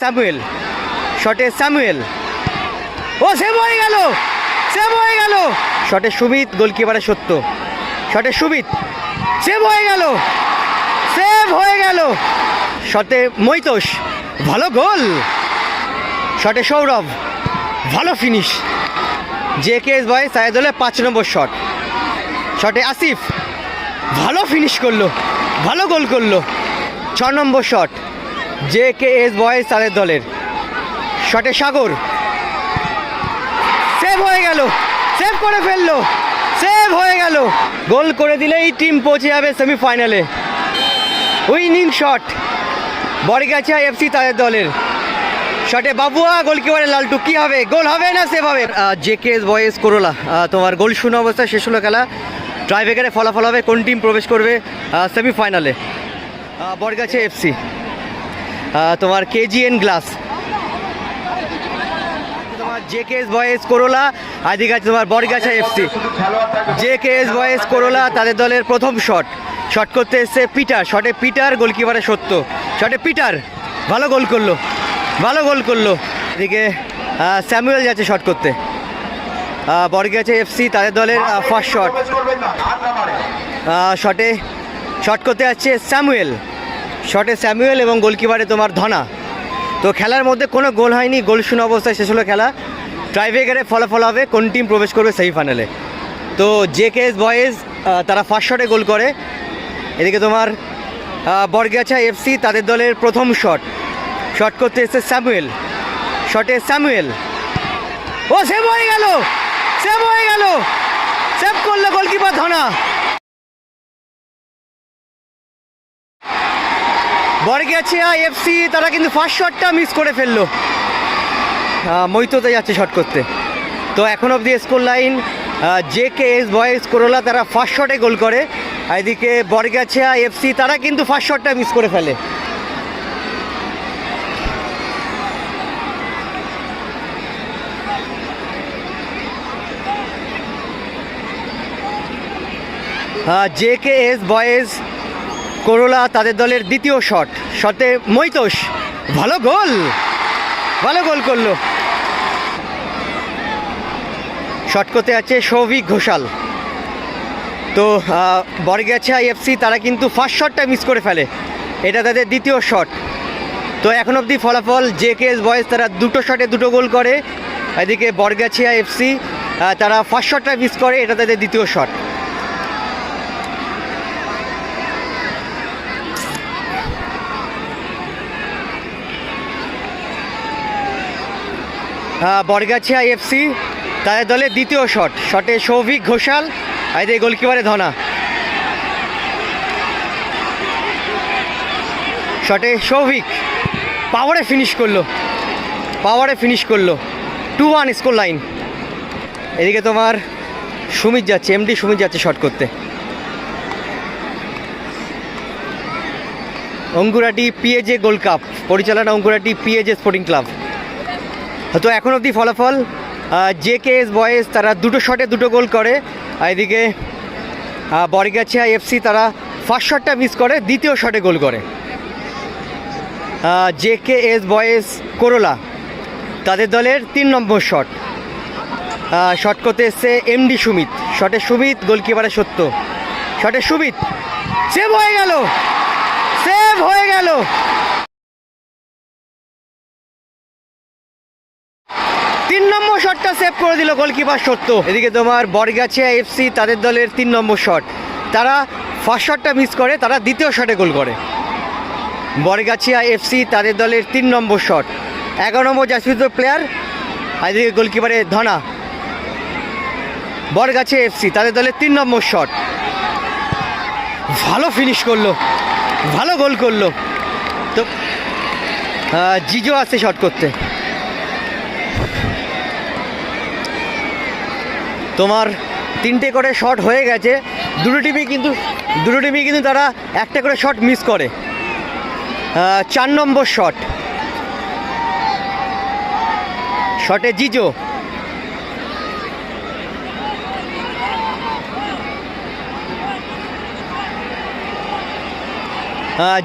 Samuel শটে Samuel ও, save হয়ে গেল। সেভ হয়ে গেল। শটে সুমিত গোলকিপারে সত্য। শটে সুমিত। সেভ হয়ে গেল। সেভ হয়ে গেল। শটে মৈতোষ। ভালো গোল। শটে সৌরভ। ভালো finish J K S boy হলে পাঁচ নম্বর শট শটে আসিফ। ভালো ফিনিশ করল। ভালো গোল করল। ছ নম্বর shot J K S boys তাদের দলের। শটে সাগর। সেভ হয়ে গেল। সেভ করে ফেলল। সেভ হয়ে গেল। গোল করে দিলেই টিম পৌঁছে যাবে সেমিফাইনালে উইনিং শট বরগাছা এফসি তাদের দলের। শটে বাবুয়া গোলকিপারে লালটু। কি হবে? গোল হবে না সেভ হবে? জে কে এস বয়েস করোলা তোমার গোল শূন্য অবস্থায় শেষ হলো খেলা। ট্রাইবেকারে ফলাফল হবে। কোন টিম প্রবেশ করবে সেমিফাইনালে বরগাছা এফসি তোমার কেজিএন গ্লাস। তোমার J K S boys Karola আর এদিকে আছে তোমার Borgachha FC. J K S boys Karola তাদের দলের প্রথম শট। শট করতে এসছে পিটার। শটে পিটার গোলকিপারে সত্য। শটে পিটার। ভালো গোল করল। ভালো গোল করল। এদিকে স্যামুয়েল যাচ্ছে শট করতে। বরগাছা এফসি তাদের দলের ফার্স্ট শট শটে, শট করতে যাচ্ছে স্যামুয়েল। শটে স্যামুয়েল এবং গোলকিপারে তোমার ধনা। তো খেলার মধ্যে কোনো গোল হয়নি গোল শূন্য অবস্থায় শেষ হলো খেলা। ট্রাইব্রেকারে ফলাফল হবে, কোন টিম প্রবেশ করবে সেমিফাইনালে। তো জে কে এস বয়েজ তারা ফার্স্ট শটে গোল করে। এদিকে তোমার বরগাছা এফসি তাদের দলের প্রথম শট শট করতে এসেছে স্যামুয়েল। শটে স্যামুয়েল। ও সেভ হয়ে গেল! সেভ হয়ে গেল! সেভ করল গোলকিপার ধনা। বরগেছিয়া এফসি তারা কিন্তু ফার্স্ট শটটা মিস করে ফেলল। মৈততে যাচ্ছে শট করতে। তো এখন অবধি score line J K S boys Karola তারা ফার্স্ট শটে গোল করে। এদিকে বরগাছিয়া এফসি তারা কিন্তু ফার্স্ট শটটা মিস করে ফেলে। J K S boys Karola তাদের দলের দ্বিতীয় শট। শটে মৈতোষ। ভালো গোল! ভালো গোল করল। শট করতে আছে সৌভিক ঘোষাল। তো বরগাছা এফসি তারা কিন্তু ফার্স্ট শটটা মিস করে ফেলে। এটা তাদের দ্বিতীয় শট তো এখন অবধি ফলাফল জে কে এস বয়েজ, তারা দুটো শটে দুটো গোল করে। এদিকে বরগাছিয়া এফসি তারা ফার্স্ট শটটা মিস করে, এটা তাদের দ্বিতীয় শট বরগাছিয়া এফসি, তাদের দলের দ্বিতীয় শট। শটে সৌভিক ঘোষাল, আর গোলকিপারে ধনা। শটে সৌভিক পাওয়ারে ফিনিশ করল। পাওয়ারে ফিনিশ করল। টু ওয়ান স্কোর লাইন এদিকে তোমার সুমিত যাচ্ছে এমডি সুমিত যাচ্ছে শট করতে। অঙ্কুরাটি পিএজে গোল্ড কাপ পরিচালনা অঙ্কুরাটি পিএজে স্পোর্টিং ক্লাব তো এখন অবধি ফলাফল জে কে এস বয়েজ তারা দুটো শটে দুটো গোল করে। এদিকে বরগাছিয়া এফসি তারা ফার্স্ট শটটা মিস করে, দ্বিতীয় শটে গোল করে। J K S boys Karola তাদের দলের তিন নম্বর শট শট করতে এসছে এমডি সুমিত শটে সুমিত গোলকিপারে সত্য। শটে সুমিত সেভ হয়ে গেল। সেভ হয়ে গেল। নম্বর শটটা সেভ করে দিল গোলকিপার সত্য। এদিকে তোমার বরগাছিয়া এফসি তাদের দলের তিন নম্বর শট তারা ফার্স্ট শটটা মিস করে, তারা দ্বিতীয় শটে গোল করে। বরগাছিয়া এফসি তাদের দলের তিন নম্বর শট এগারো নম্বর জাসিত প্লেয়ার আর এদিকে গোলকিপারে ধনা। বরগাছিয়া এফসি তাদের দলের তিন নম্বর শট ভালো ফিনিশ করল, ভালো গোল করল। তো জিজো আসছে শট করতে। তোমার তিনটে করে শট হয়ে গেছে। দুটো টিমই কিন্তু, দুটো টিমই কিন্তু তারা একটা করে শট মিস করে। চার নম্বর শট শটে Jijo.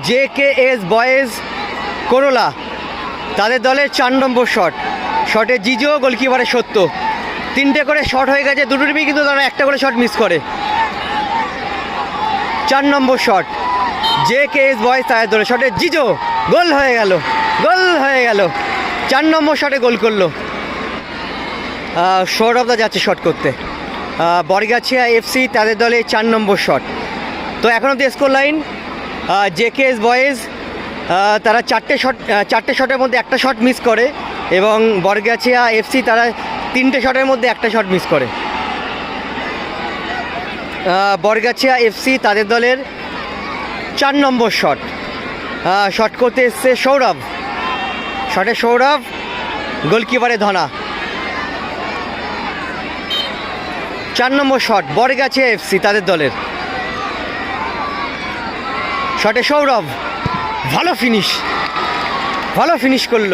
J K S boys Karola তাদের দলের চার নম্বর শট শটে জিজো গোলকিপারের সত্য। তিনটে করে শট হয়ে গেছে দুটো টিমই কিন্তু তারা একটা করে শট মিস করে। চার নম্বর shot J K S boys তাদের দলে শটে জিজো, গোল হয়ে গেল, গোল হয়ে গেল। চার নম্বর শটে গোল করল। সৌরভদা যাচ্ছে শট করতে। বরগাছিয়া এফসি তাদের দলে চার নম্বর শট তো এখন অব্দি score line J K S boys তারা চারটে শট চারটে শটের মধ্যে একটা শট মিস করে এবং বরগাছিয়া এফসি তারা তিনটে শটের মধ্যে একটা শট মিস করে। বরগাছিয়া এফসি তাদের দলের চার নম্বর শট। শট করতে এসছে সৌরভ। শটে সৌরভ, গোলকিপারে ধনা। চার নম্বর শট বরগাছিয়া এফসি তাদের দলের। শটে সৌরভ, ভালো ফিনিশ ভালো ফিনিশ করল।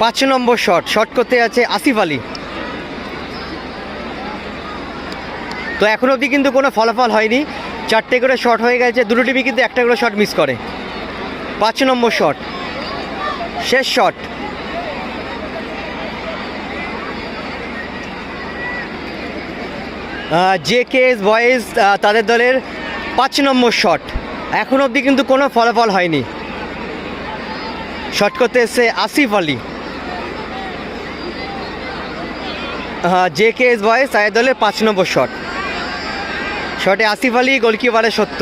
পাঁচ নম্বর শট শট করতে আছে আসিফ আলী। তো এখন অবধি কিন্তু কোনো ফলাফল হয়নি। চারটে করে শট হয়ে গেছে, দুটো টিমই কিন্তু একটা করে শট মিস করে। পাঁচ নম্বর শট, শেষ shot. J K S boys তাদের দলের পাঁচ নম্বর শট। এখন অবধি কিন্তু কোনো ফলাফল হয়নি। শট করতে এসছে Asif Ali. J K S boy তাদের দলের পাঁচ নম্বর শট শটে আসিফ আলী গোলকিপারে সত্য।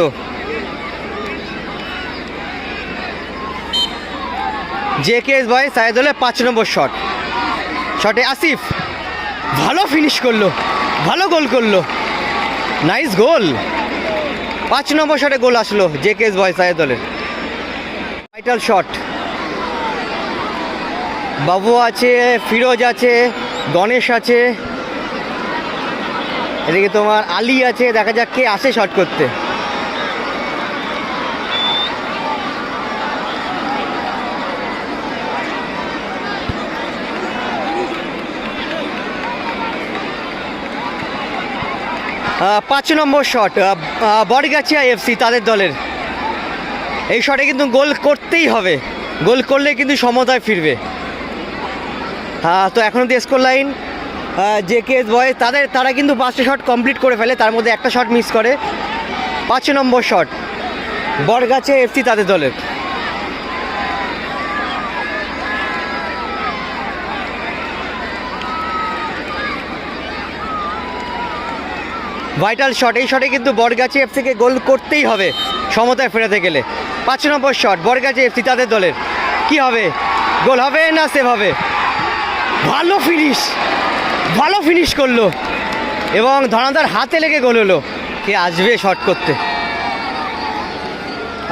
জে কে এস বয় তাদের দলের পাঁচ নম্বর শট শটে আসিফ। ভালো ফিনিশ করল। ভালো গোল করল। নাইস গোল পাঁচ নম্বর শটে গোল আসলো জে কে এস বয় তাদের দলের টাইটাল শট বাবু আছে, ফিরোজ আছে। গণেশ আছে। এদিকে তোমার আলী আছে, দেখা যাক কে আসে শট করতে। পাঁচ নম্বর শট বড়গাছিয়া এফসি তাদের দলের। এই শটে কিন্তু গোল করতেই হবে। গোল করলে কিন্তু সমতায় ফিরবে। তো এখন অব্দি স্কোর লাইন যে কে বয় তাদের, তারা কিন্তু পাঁচটা শট কমপ্লিট করে ফেলে, তার মধ্যে একটা শট মিস করে। পাঁচ নম্বর শট বরগাছে এফসি তাদের দলের। ভাইটাল শট এই শটে কিন্তু বরগাছি এফসিকে গোল করতেই হবে সমতায় ফেরাতে গেলে। পাঁচ নম্বর শট বরগাছি এফসি তাদের দলের। কি হবে? গোল হবে না সেভ হবে? ভালো ফিনিশ ভালো ফিনিশ করল এবং ধনাদার হাতে লেগে গোল হলো। কে আসবে শট করতে?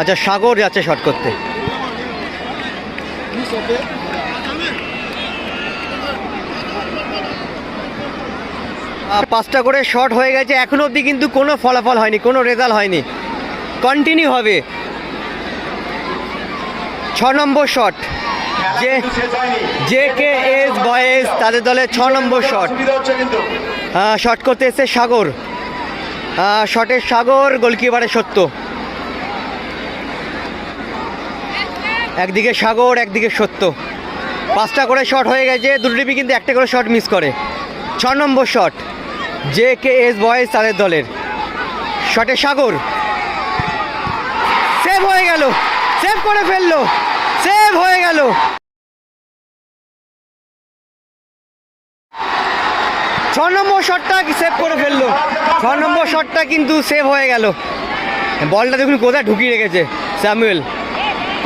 আচ্ছা সাগর যাচ্ছে শট করতে। পাঁচটা করে শট হয়ে গেছে। এখনও অবধি কিন্তু কোনো ফলাফল হয়নি, কোনো রেজাল্ট হয়নি। কন্টিনিউ হবে। ছ নম্বর শট যে জে কে এস বয়েজ তাদের দলের ছ নম্বর শট। শট করতে এসছে সাগর। শটের সাগর গোলকিপারের সত্য। একদিকে সাগর, একদিকে সত্য। পাঁচটা করে শট হয়ে গেছে, দুটো কিন্তু একটা করে শট মিস করে। ছ নম্বর shot J K S boys তাদের দলের। শটে সাগর। সেভ হয়ে গেল সেভ করে ফেলল সেভ হয়ে গেল। ছ নম্বর শটটা সেভ করে ফেলল। ছ নম্বর শটটা কিন্তু সেভ হয়ে গেল। বলটা দেখুন কোথায় ঢুকিয়ে রেখেছে, স্যামুয়েল।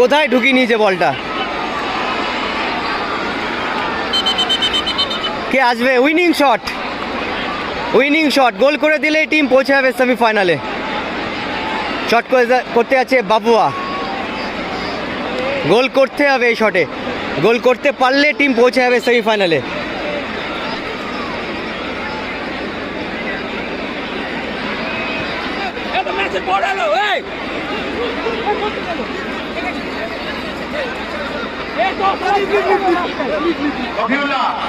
কোথায় ঢুকিয়ে নিয়েছে বলটা? কে আসবে? Winning shot winning shot goal করে দিলেই টিম পৌঁছে যাবে সেমিফাইনালে শট করে করতে আছে বাবুয়া। গোল করতে হবে এই শটে গোল করতে পারলে টিম পৌঁছে যাবে সেমিফাইনালে এলো এই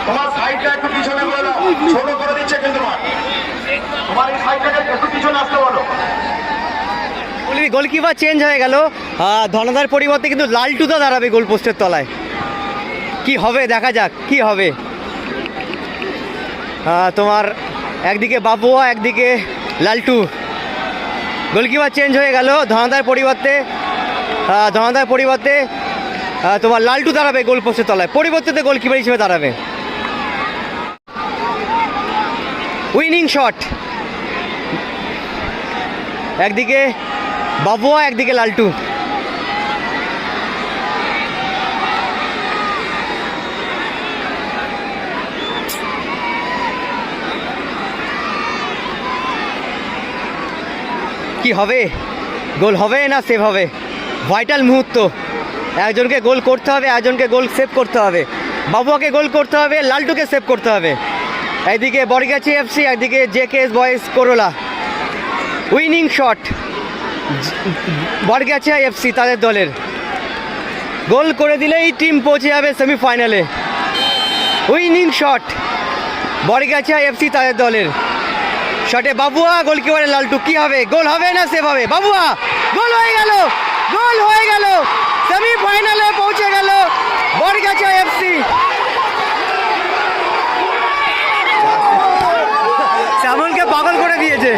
তোমার সাইডটা একটু পিছনে বলো ছোট করে দিচ্ছে কিন্তু তোমার তোমার এই সাইডটাকে একটু পিছনে আসতে বলো গোলকিপার চেঞ্জ হয়ে গেল ধনদার পরিবর্তে কিন্তু লালটুদা দাঁড়াবে গোল পোস্টের তলায় কি হবে দেখা যাক কি হবে তোমার একদিকে বাবুয়া একদিকে লালটু গোলকিপার চেঞ্জ হয়ে গেল ধনদার পরিবর্তে ধনদার পরিবর্তে তোমার লালটু দাঁড়াবে গোল পোস্টের তলায়। পরিবর্তে গোলকিপার হিসেবে দাঁড়াবে। উইনিং শট একদিকে বাবুয়া, একদিকে লালটু। কি হবে? গোল হবে না সেভ হবে? ভাইটাল মুহূর্ত। একজনকে গোল করতে হবে একজনকে গোল সেভ করতে হবে। বাবুয়াকে গোল করতে হবে, লালটুকে সেভ করতে হবে। একদিকে বরগাছি এফসি একদিকে J K S boys Karola winning shot Borgachha FC তাদের দলের। গোল করে দিলেই টিম পৌঁছে যাবে সেমিফাইনালে উইনিং শট বরগাছা এফসি তাদের দলের। শটে বাবুয়া, গোলকিপারে লালটু, কি হবে? গোল হবে না সেভাবে? বাবুয়া, গোল হয়ে গেল, গোল হয়ে গেল। সেমিফাইনালে পৌঁছে গেল বরগাছা এফসি শ্যামলকে পাগল করে দিয়েছে।